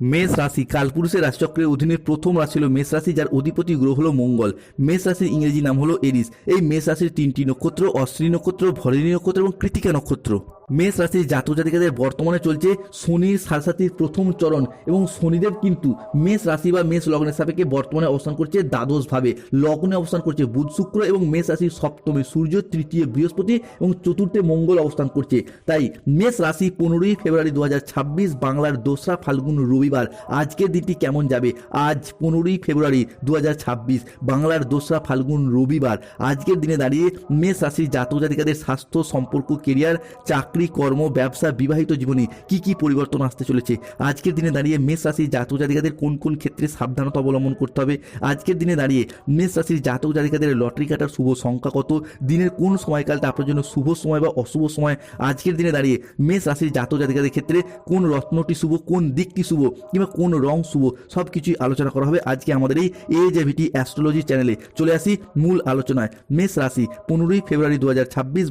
মেষ রাশি কালপুরুষের রাজচক্রের অধীনে প্রথম রাশি হল মেষ রাশি, যার অধিপতি গ্রহ হল মঙ্গল। মেষ রাশির ইংরেজি নাম হলো এরিস। এই মেষ রাশির তিনটি নক্ষত্র, অশ্বিনী নক্ষত্র, ভরিণী নক্ষত্র এবং কৃতিকা নক্ষত্র। মেষ রাশির জাতক জাতিকাদের বর্তমানে চলছে শনির সারসাতির প্রথম চরণ এবং শনিদেব কিন্তু মেষ রাশি বা মেষ লগ্নের সাপেক্ষে বর্তমানে অবস্থান করছে দ্বাদশ ভাবে লগ্নে অবস্থান করছে বুধ, শুক্র এবং মেষ রাশির সপ্তমে সূর্য, তৃতীয় বৃহস্পতি এবং চতুর্থে মঙ্গল অবস্থান করছে। তাই মেষ রাশি পনেরোই ফেব্রুয়ারি দু হাজার ছাব্বিশ বাংলার দোসরা ফাল্গুন রবিবার। আজকের দিনটি কেমন যাবে? আজ পনেরোই ফেব্রুয়ারি দু হাজার ছাব্বিশ বাংলার দোসরা ফাল্গুন রবিবার। আজকের দিনে দাঁড়িয়ে মেষ রাশির জাতক জাতিকাদের স্বাস্থ্য সম্পর্ক কেরিয়ার চাকরি কর্ম, ব্যবসা, বিবাহিত জীবনে কি কি পরিবর্তন আসতে চলেছে? আজকের দিনে দাঁড়িয়ে মেষ রাশির জাতক জাতিকাদের কোন কোন ক্ষেত্রে সাবধানতা অবলম্বন করতে হবে? আজকের দিনে দাঁড়িয়ে মেষ রাশির জাতক জাতিকাদের লটারি কাটার শুভ সংখ্যা কত? দিনের কোন সময়কালটা আপনার জন্য শুভ সময় বা অশুভ সময়? আজকের দিনে দাঁড়িয়ে মেষ রাশির জাতক জাতিকাদের ক্ষেত্রে কোন রত্নটি শুভ, কোন দিকটি শুভ কিংবা কোন রং শুভ? সব কিছুই আলোচনা করা হবে আজকে আমাদের এই এ জেভিটি অ্যাস্ট্রোলজি চ্যানেলে চলে আসি মূল আলোচনায়। মেষ রাশি, পনেরোই ফেব্রুয়ারি দু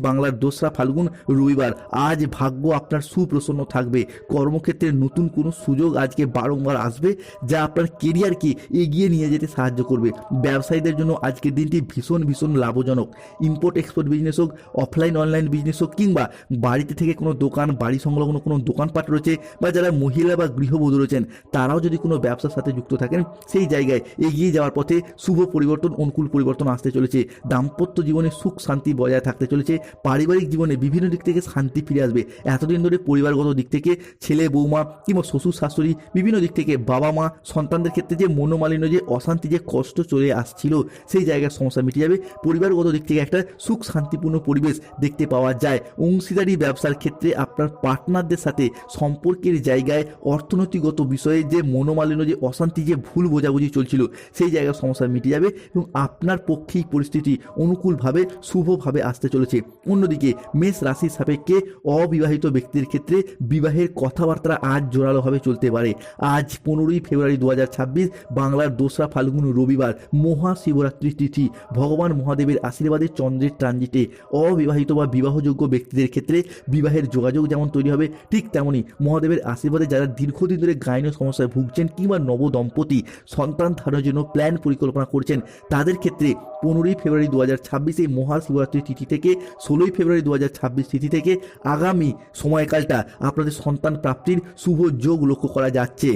বাংলার দোসরা ফাল্গুন রবিবার। আজ ভাগ্য আপনার সুপ্রসন্ন থাকবে। কর্মক্ষেত্রে নতুন কোনো সুযোগ আজকে বারংবার আসবে যা আপনার কেরিয়ারকে এগিয়ে নিয়ে যেতে সাহায্য করবে। ব্যবসায়ীদের জন্য আজকের দিনটি ভীষণ ভীষণ লাভজনক। ইম্পোর্ট এক্সপোর্ট বিজনেস হোক অফলাইন অনলাইন বিজনেস হোক, কিংবা বাড়িতে থেকে কোনো দোকান, বাড়ি সংলগ্ন কোনো দোকানপাট রয়েছে, বা যারা মহিলা বা গৃহবধূ রয়েছেন, তারাও যদি কোনো ব্যবসার সাথে যুক্ত থাকেন, সেই জায়গায় এগিয়ে যাওয়ার পথে শুভ পরিবর্তন, অনুকূল পরিবর্তন আসতে চলেছে। দাম্পত্য জীবনে সুখ, শান্তি বজায় থাকতে চলেছে। পারিবারিক জীবনে বিভিন্ন দিক থেকে শান্তি ফিরে আসবে। এতদিন ধরে পরিবারগত দিক থেকে ছেলে, বৌমা কিংবা শ্বশুর, শাশুড়ি বিভিন্ন দিক থেকে বাবা মা সন্তানদের ক্ষেত্রে যে মনোমালিন্য, যে অশান্তি, যে কষ্ট চলে আসছিল, সেই জায়গার সমস্যা মিটে যাবে। পরিবারগত দিক থেকে একটা সুখ শান্তিপূর্ণ পরিবেশ দেখতে পাওয়া যায়। অংশীদারি ব্যবসার ক্ষেত্রে আপনার পার্টনারদের সাথে সম্পর্কের জায়গায় অর্থনৈতিকগত বিষয়ে যে মনোমালিন্য, যে অশান্তি, যে ভুল বোঝাবুঝি চলছিল, সেই জায়গার সমস্যা মিটে যাবে এবং আপনার পক্ষেই পরিস্থিতি অনুকূলভাবে, শুভভাবে আসতে চলেছে। অন্যদিকে মেষ রাশির সাপেক্ষে অবিবাহিত ব্যক্তির ক্ষেত্রে বিবাহের কথাবার্তা আজ জোরালোভাবে চলতে পারে। আজ পনেরোই ফেব্রুয়ারি দু হাজার ছাব্বিশ, বাংলার দোসরা ফাল্গুন রবিবার মহাশিবরাত্রি তিথি। ভগবান মহাদেবের আশীর্বাদে চন্দ্রের ট্রানজিটে অবিবাহিত বা বিবাহযোগ্য ব্যক্তিদের ক্ষেত্রে বিবাহের যোগাযোগ যেমন তৈরি হবে, ঠিক তেমনই মহাদেবের আশীর্বাদে যারা দীর্ঘদিন ধরে গাইনীয় সমস্যায় ভুগছেন কিংবা নবদম্পতি, সন্তান ধারণের জন্য প্ল্যান পরিকল্পনা করছেন, তাদের ক্ষেত্রে পনেরোই ফেব্রুয়ারি দু হাজার ছাব্বিশে মহাশিবরাত্রি তিথি থেকে, ষোলোই ফেব্রুয়ারি দু হাজার ছাব্বিশ তিথি থেকে আগামী সময়কালটা আপনাদের সন্তান প্রাপ্তির শুভ যোগ লক্ষ্য করা যাচ্ছে।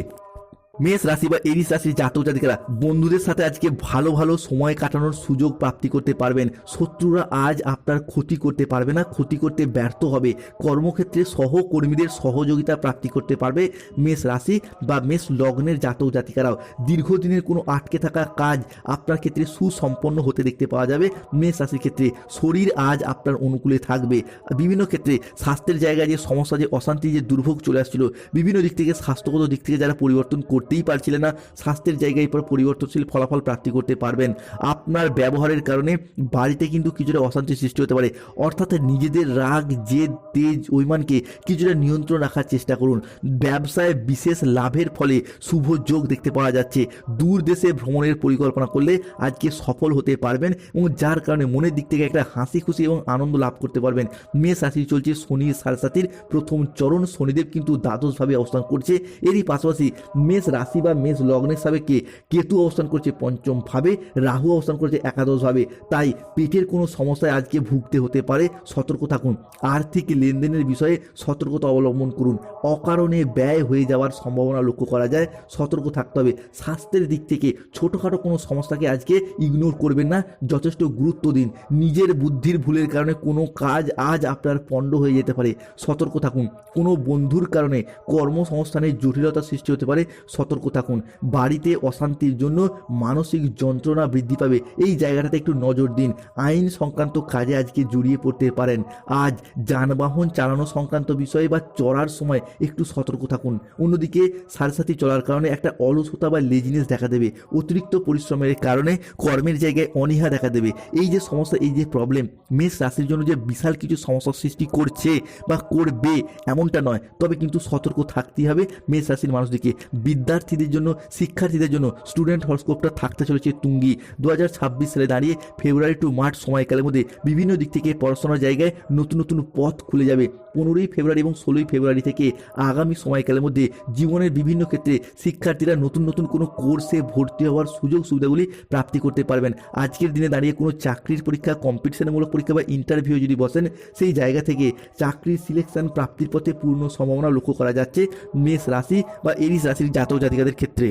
মেষ রাশি বা এরিস রাশির জাতক জাতিকারা বন্ধুদের সাথে আজকে ভালো ভালো সময় কাটানোর সুযোগ প্রাপ্তি করতে পারবেন। শত্রুরা আজ আপনার ক্ষতি করতে পারবে না, ক্ষতি করতে ব্যর্থ হবে। কর্মক্ষেত্রে সহকর্মীদের সহযোগিতা প্রাপ্তি করতে পারবে মেষ রাশি বা মেষ লগ্নের জাতক জাতিকারাও। দীর্ঘদিনের কোনো আটকে থাকা কাজ আপনার ক্ষেত্রে সুসম্পন্ন হতে দেখতে পাওয়া যাবে। মেষ রাশির ক্ষেত্রে শরীর আজ আপনার অনুকূলে থাকবে। বিভিন্ন ক্ষেত্রে স্বাস্থ্যের জায়গায় যে সমস্যা, যে অশান্তি, যে দুর্ভোগ চলে আসছিল, বিভিন্ন দিক থেকে, স্বাস্থ্যগত দিক থেকে যারা পরিবর্তন করতেই পারছিলেন না। স্বাস্থ্যের জায়গায় পর পরিবর্তনশীল ফলাফল প্রাপ্তি করতে পারবেন। আপনার ব্যবহারের কারণে বাড়িতে কিন্তু কিছুটা অশান্তি সৃষ্টি হতে পারে। অর্থাৎ নিজেদের রাগ, জেদ, তেজ, অভিমানকে কিছুটা নিয়ন্ত্রণ রাখার চেষ্টা করুন। ব্যবসায় বিশেষ লাভের ফলে শুভ যোগ দেখতে পাওয়া যাচ্ছে। দূর দেশে ভ্রমণের পরিকল্পনা করলে আজকে সফল হতে পারবেন এবং যার কারণে মনের দিক থেকে একটা হাসি খুশি এবং আনন্দ লাভ করতে পারবেন। মেষ রাশি চলছে শনি সারসাতির প্রথম চরণ। শনিদেব কিন্তু দ্বাদশভাবে অবস্থান করছে। এরই পাশাপাশি মেষ রাশি বা মেষ লগ্নের সাবেকে কেতু অবস্থান করছে পঞ্চম ভাবে, রাহু অবস্থান করছে একাদশভাবে তাই পেটের কোনো সমস্যায় আজকে ভুগতে হতে পারে, সতর্ক থাকুন। আর্থিক লেনদেনের বিষয়ে সতর্কতা অবলম্বন করুন। অকারণে ব্যয় হয়ে যাওয়ার সম্ভাবনা লক্ষ্য করা যায়, সতর্ক থাকতে হবে। স্বাস্থ্যের দিক থেকে ছোটোখাটো কোনো সমস্যাকে আজকে ইগনোর করবেন না, যথেষ্ট গুরুত্ব দিন। নিজের বুদ্ধির ভুলের কারণে কোনো কাজ আজ আপনার পণ্ড হয়ে যেতে পারে। সতর্ক থাকুন। কোনো বন্ধুর কারণে কর্মসংস্থানে জটিলতা সৃষ্টি হতে পারে সতর্ক থাকুন। বাড়িতে অশান্তির জন্য মানসিক যন্ত্রণা বৃদ্ধি পাবে। এই জায়গাটাতে একটু নজর দিন। আইন সংক্রান্ত কাজে আজকে জড়িয়ে পড়তে পারেন। আজ যানবাহন চালানো সংক্রান্ত বিষয়ে বা চড়ার সময় একটু সতর্ক থাকুন। অন্যদিকে সারসাথী চলার কারণে একটা অলসতা বা লেজিনেস দেখা দেবে। অতিরিক্ত পরিশ্রমের কারণে কর্মের জায়গায় অনীহা দেখা দেবে। এই যে সমস্যা, এই যে প্রবলেম মেষ রাশির জন্য যে বিশাল কিছু সমস্যার সৃষ্টি করছে বা করবে এমনটা নয়। তবে কিন্তু সতর্ক থাকতেই হবে মেষ রাশির মানুষদেরকে বিদ্যা বিদ্যার্থীদের জন্য, শিক্ষার্থীদের জন্য স্টুডেন্ট হরস্কোপটা থাকতে চলেছে তুঙ্গি। দু হাজার ছাব্বিশ সালে দাঁড়িয়ে ফেব্রুয়ারি টু মার্চ সময়কালের মধ্যে বিভিন্ন দিক থেকে পড়াশোনার জায়গায় নতুন নতুন পথ খুলে যাবে। পনেরোই ফেব্রুয়ারি এবং ষোলোই ফেব্রুয়ারি থেকে আগামী সময়কালের মধ্যে জীবনের বিভিন্ন ক্ষেত্রে শিক্ষার্থীরা নতুন নতুন কোনো কোর্সে ভর্তি হওয়ার সুযোগ সুবিধাগুলি প্রাপ্তি করতে পারবেন। আজকের দিনে দাঁড়িয়ে কোনো চাকরির পরীক্ষা কম্পিটিশনমূলক পরীক্ষা বা ইন্টারভিউ যদি বসেন, সেই জায়গা থেকে চাকরির সিলেকশন প্রাপ্তির পথে পূর্ণ সম্ভাবনা লক্ষ্য করা যাচ্ছে। মেষ রাশি বা এরিস রাশির জাতক জাতিকাদের ক্ষেত্রে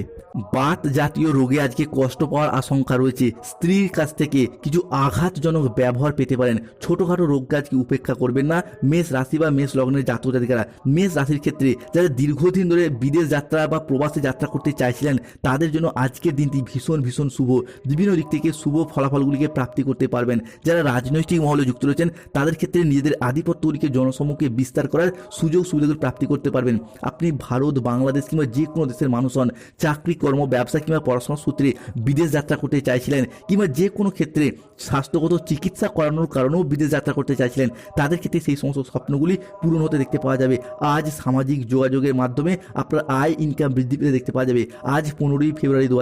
বাত জাতীয় রোগে আজকে কষ্ট পাওয়ার আশঙ্কা রয়েছে। স্ত্রীর কাছ থেকে কিছু আঘাতজনক ব্যবহার পেতে পারেন। ছোটোখাটো রোগকে আজকে উপেক্ষা করবেন না। মেষ রাশি বা মেষ লগ্নের জাতক জাতিকারা, মেষ রাশির ক্ষেত্রে যারা দীর্ঘদিন ধরে বিদেশ যাত্রা বা প্রবাসে যাত্রা করতে চাইছিলেন, তাদের জন্য আজকের দিনটি ভীষণ ভীষণ শুভ। বিভিন্ন দিক থেকে শুভ ফলাফলগুলিকে প্রাপ্তি করতে পারবেন। যারা রাজনৈতিক মহলে যুক্ত রয়েছেন, তাদের ক্ষেত্রে নিজেদের আধিপত্যগুলিকে জনসম্মুখে বিস্তার করার সুযোগ সুবিধাগুলি প্রাপ্তি করতে পারবেন। আপনি ভারত, বাংলাদেশ কিংবা যে কোনো দেশের মানুষ হন, চাকরি, কর্ম, ব্যবসা কিংবা পড়াশোনার সূত্রে বিদেশ যাত্রা করতে চাইছিলেন কিংবা যে কোনো ক্ষেত্রে স্বাস্থ্যগত চিকিৎসা করানোর কারণেও বিদেশ যাত্রা করতে চাইছিলেন, তাদের ক্ষেত্রে সেই সমস্ত স্বপ্নগুলি পূরণ হতে দেখতে পাওয়া যাবে। আজ সামাজিক যোগাযোগের মাধ্যমে আপনার আয় ইনকাম বৃদ্ধি পেতে দেখতে পাওয়া যাবে। আজ পনেরোই ফেব্রুয়ারি দু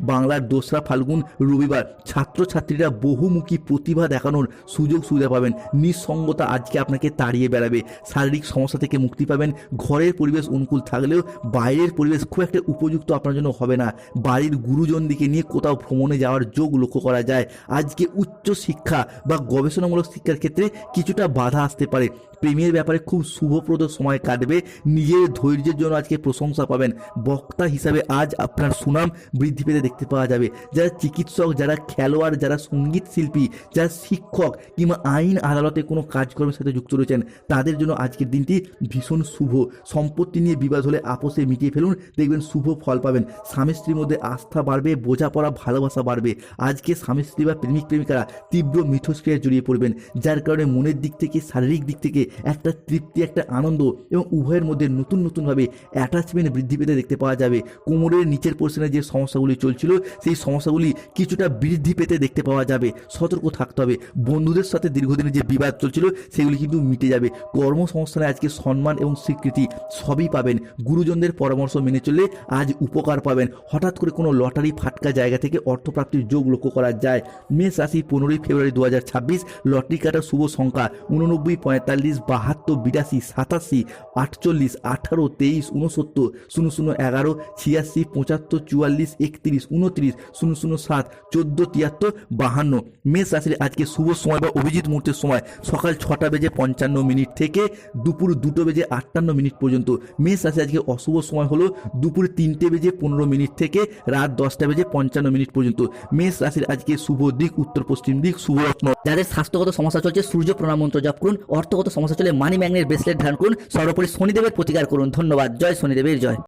বাংলার দোসরা ফাল্গুন রবিবার, ছাত্রছাত্রীরা বহুমুখী প্রতিভা দেখানোর সুযোগ সুবিধা পাবেন। নিঃসঙ্গতা আজকে আপনাকে তাড়িয়ে বেড়াবে। শারীরিক সমস্যা থেকে মুক্তি পাবেন। ঘরের পরিবেশ অনুকূল থাকলেও বাইরের পরিবেশ খুব একটা উপযুক্ত আপনার জন্য হবে না। বাড়ির গুরুজন দিকে নিয়ে কোথাও ভ্রমণে যাওয়ার যোগ লক্ষ্য করা যায়। আজকে উচ্চ শিক্ষা বা গবেষণামূলক শিক্ষার ক্ষেত্রে কিছুটা বাধা আসতে পারে। প্রেমের ব্যাপারে খুব শুভপ্রদ সময় কাটবে। নিজের ধৈর্যের জন্য আজকে প্রশংসা পাবেন। বক্তা হিসাবে আজ আপনার সুনাম বৃদ্ধি পেতে দেখতে পাওয়া যাবে। যারা চিকিৎসক, যারা খেলোয়াড়, যারা সংগীত শিল্পী, যারা শিক্ষক কিংবা আইন আদালতে কোনো কাজকর্মের সাথে যুক্ত রয়েছেন, তাদের জন্য আজকের দিনটি ভীষণ শুভ। সম্পত্তি নিয়ে বিবাদ হলে আপোষে মিটিয়ে ফেলুন। দেখবেন শুভ ফল পাবেন। স্বামী স্ত্রীর মধ্যে আস্থা বাড়বে, বোঝাপড়া, ভালোবাসা বাড়বে। আজকে স্বামী স্ত্রী বা প্রেমিক প্রেমিকারা তীব্র মিথস্ক্রিয়ায় জড়িয়ে পড়বেন, যার কারণে মনের দিক থেকে, শারীরিক দিক থেকে একটা তৃপ্তি, একটা আনন্দ এবং উভয়ের মধ্যে নতুন নতুনভাবে অ্যাটাচমেন্ট বৃদ্ধি পেতে দেখতে পাওয়া যাবে। কোমরের নিচের পোর্শনে যে সমস্যাগুলি চলছিল, সেই সমস্যাগুলি কিছুটা বৃদ্ধি পেতে দেখতে পাওয়া যাবে। সতর্ক থাকতে হবে। বন্ধুদের সাথে দীর্ঘদিনের যে বিবাদ চলছিল, সেগুলি কিন্তু মিটে যাবে। কর্মসংস্থানে আজকে সম্মান এবং স্বীকৃতি সবই পাবেন। গুরুজনদের পরামর্শ মেনে চললে আজ উপকার পাবেন। হঠাৎ করে কোনো লটারি ফাটকা জায়গা থেকে অর্থপ্রাপ্তির যোগ লক্ষ্য করা যায়। মেষ রাশি পনেরোই ফেব্রুয়ারি দু হাজার ছাব্বিশ, লটারি কাটার শুভ সংখ্যা উননব্বই পঁয়তাল্লিশ বাহাত্তর বিরাশি, সাতাশি, আটচল্লিশ, আঠারো, তেইশ উনসত্তর শূন্য শূন্য এগারো, ছিয়াশি, পঁচাত্তর, চুয়াল্লিশ, একত্রিশ উনত্রিশ শূন্য শূন্য সাত, চোদ্দ, তিয়াত্তর, বাহান্ন, মেষ রাশির আজকে শুভ সময় বা অভিজিৎ মুহূর্তের সময়। সকাল ছটা বেজে পঞ্চান্ন মিনিট থেকে দুপুর দুটো বেজে আটান্ন মিনিট পর্যন্ত। মেষ রাশি আজকে অশুভ সময় হলো দুপুর তিনটে বেজে পনেরো মিনিট থেকে রাত দশটা বেজে পঞ্চান্ন মিনিট পর্যন্ত। মেষ রাশির আজকে শুভ দিক, উত্তর পশ্চিম দিক, শুভ রত্ন যাদের স্বাস্থ্যগত সমস্যা চলছে, সূর্য প্রণাম মন্ত্র জপ করুন। অর্থগত সমস্যা চলে মানি ম্যাগনের ব্রেসলেট ধারণ করুন। সর্বোপরি শনিদেবের প্রতিকার করুন। ধন্যবাদ। জয় শনিদেবের জয়।